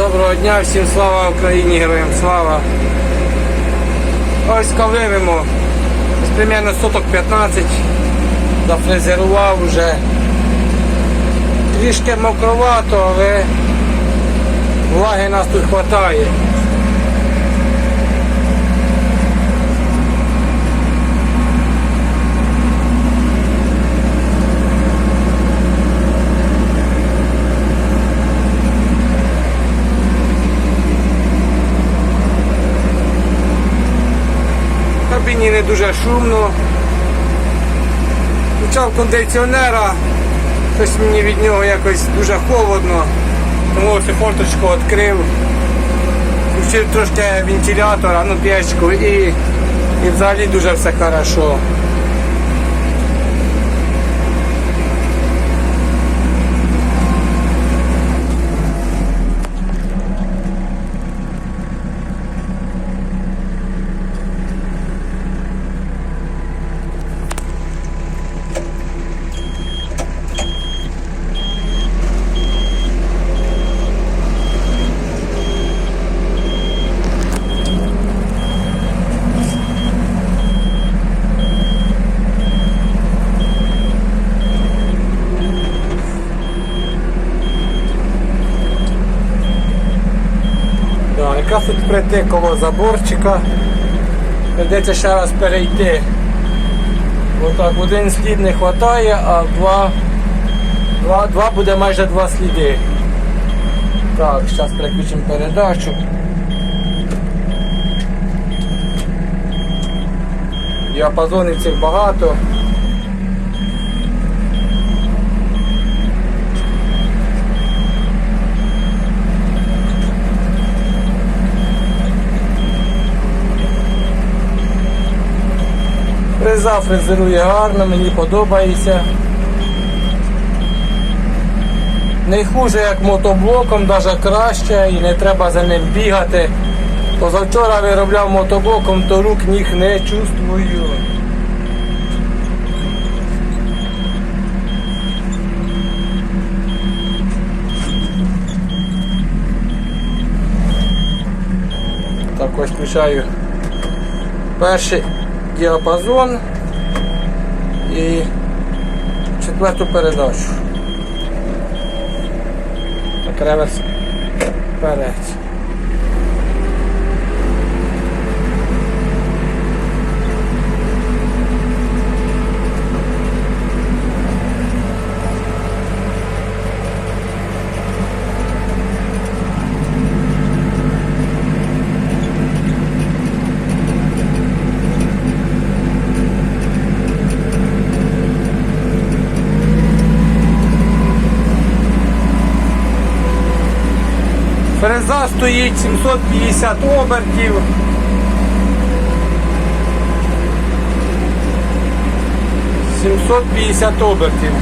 Доброго дня, всім слава Україні, героям слава. Ось кавивимо. З примерно соток 15 зафрезерував вже. Трішки мокровато, але влаги нас тут вистачає. В кабіні не дуже шумно. Включав кондиціонера, щось мені від нього якось дуже холодно, тому ось форточку відкрив, включив трошки вентилятора, ну печку і, і взагалі дуже все хорошо. Прийти коло заборчика. Придеться ще раз перейти. Отак, один слід не вистачає, а два, два, два буде майже два сліди. Так, зараз переключимо передачу. Діапазонів цих багато. Фреза фрезерує гарно, мені подобається. Не хуже як мотоблоком, навіть краще і не треба за ним бігати. Позавчора виробляв мотоблоком, то рук ніг не чувствую. Так ось включаю перший діапазон і четверту передачу. Так, реверс вперед. Фреза стоїть 750 обертів. Сімсот п'ятдесят обертів.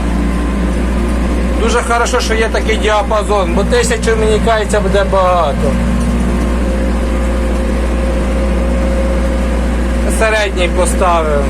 Дуже хорошо, що є такий діапазон, бо тисячу мені кається буде багато. Середній поставив.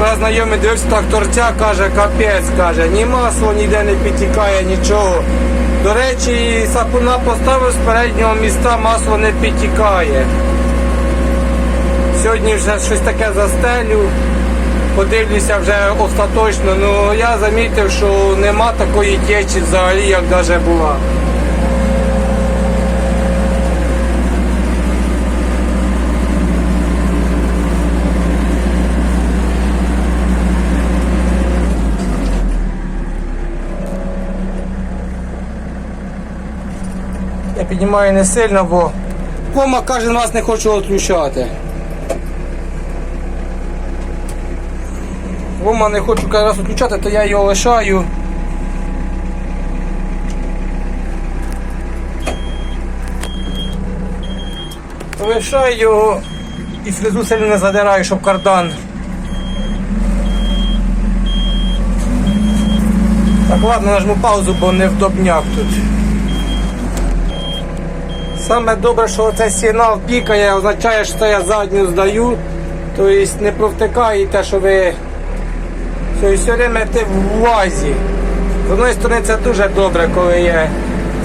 Раз знайомий дивився тракторця, каже, капець, каже, ні масло ніде не підтікає, нічого. До речі, сапуна поставив з переднього міста, масло не підтікає. Сьогодні вже щось таке застелю, подивлюся вже остаточно, ну я замітив, що нема такої течі взагалі, як навіть була. Я піднімаю не сильно, бо Кома кожен раз не хочу відключати. Кома не хочу кожен раз відключати, то я його лишаю. Лишаю його і фрезу сильно не задираю, щоб кардан Так, ладно, нажму паузу, бо не вдобняк тут. Саме добре, що цей сигнал пікає, означає, що я задню здаю. Тобто не провтикаєте, що ви що все время ти в увазі. З одної сторони це дуже добре, коли є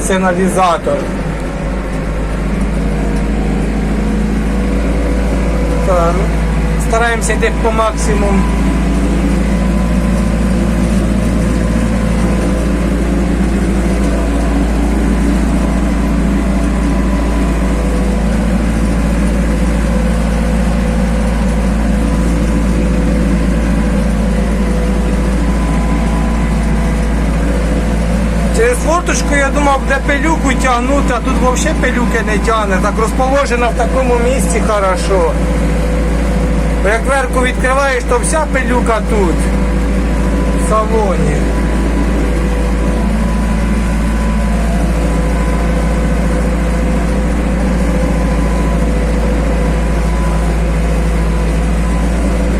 сигналізатор. Так, ну, стараємося йти по максимуму. Форточку я думав, де пилюку тягнути, а тут взагалі пилюки не тягне. Так розположена в такому місці хорошо. Як дверку відкриваєш, то вся пилюка тут, в салоні.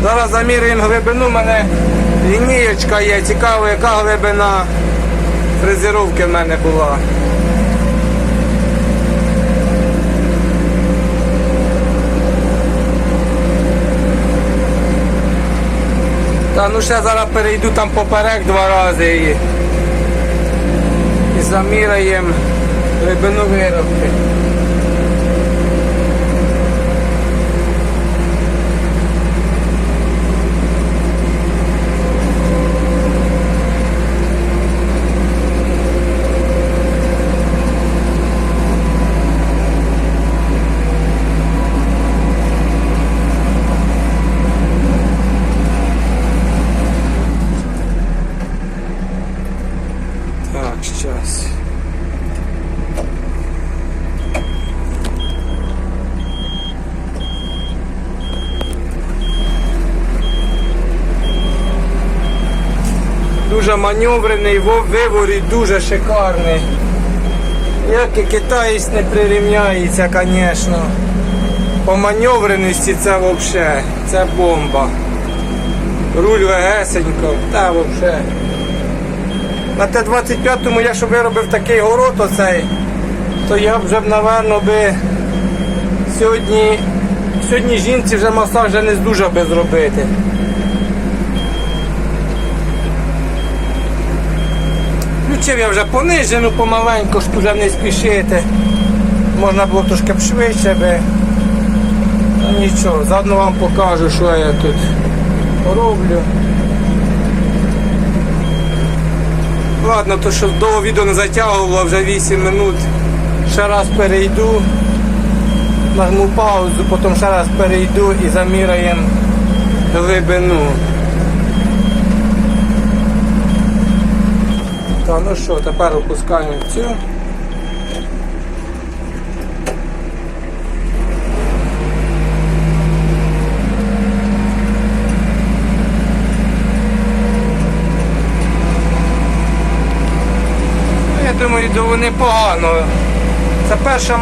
Зараз замірюємо глибину, у мене лінієчка є, цікаво, яка глибина фрезеровки в мене була. Та ну ще зараз перейду там поперек два рази і, і заміряємо глибину виробки. Так, сейчас. Дуже маневрений, во- виворіт дуже шикарний. Як і китаєць не прирівняється, звісно. По маневреності це взагалі, це бомба. Руль вегесенько, та взагалі. На Т-25 я щоб виробив такий город оцей, то я б вже напевно, би сьогодні, сьогодні жінці вже масаж не здужав би зробити. Включив я вже понижену помаленьку, щоб вже не спішити. Можна було трошки швидше би. Та нічого, заодно вам покажу, що я тут роблю. Ладно, то що довго відео не затягувало, вже 8 минут. Ще раз перейду, нажму паузу, потім ще раз перейду і заміряємо глибину. Та ну що, тепер опускаємо цю. Ну, Я думаю, до непогано. Це перша моя.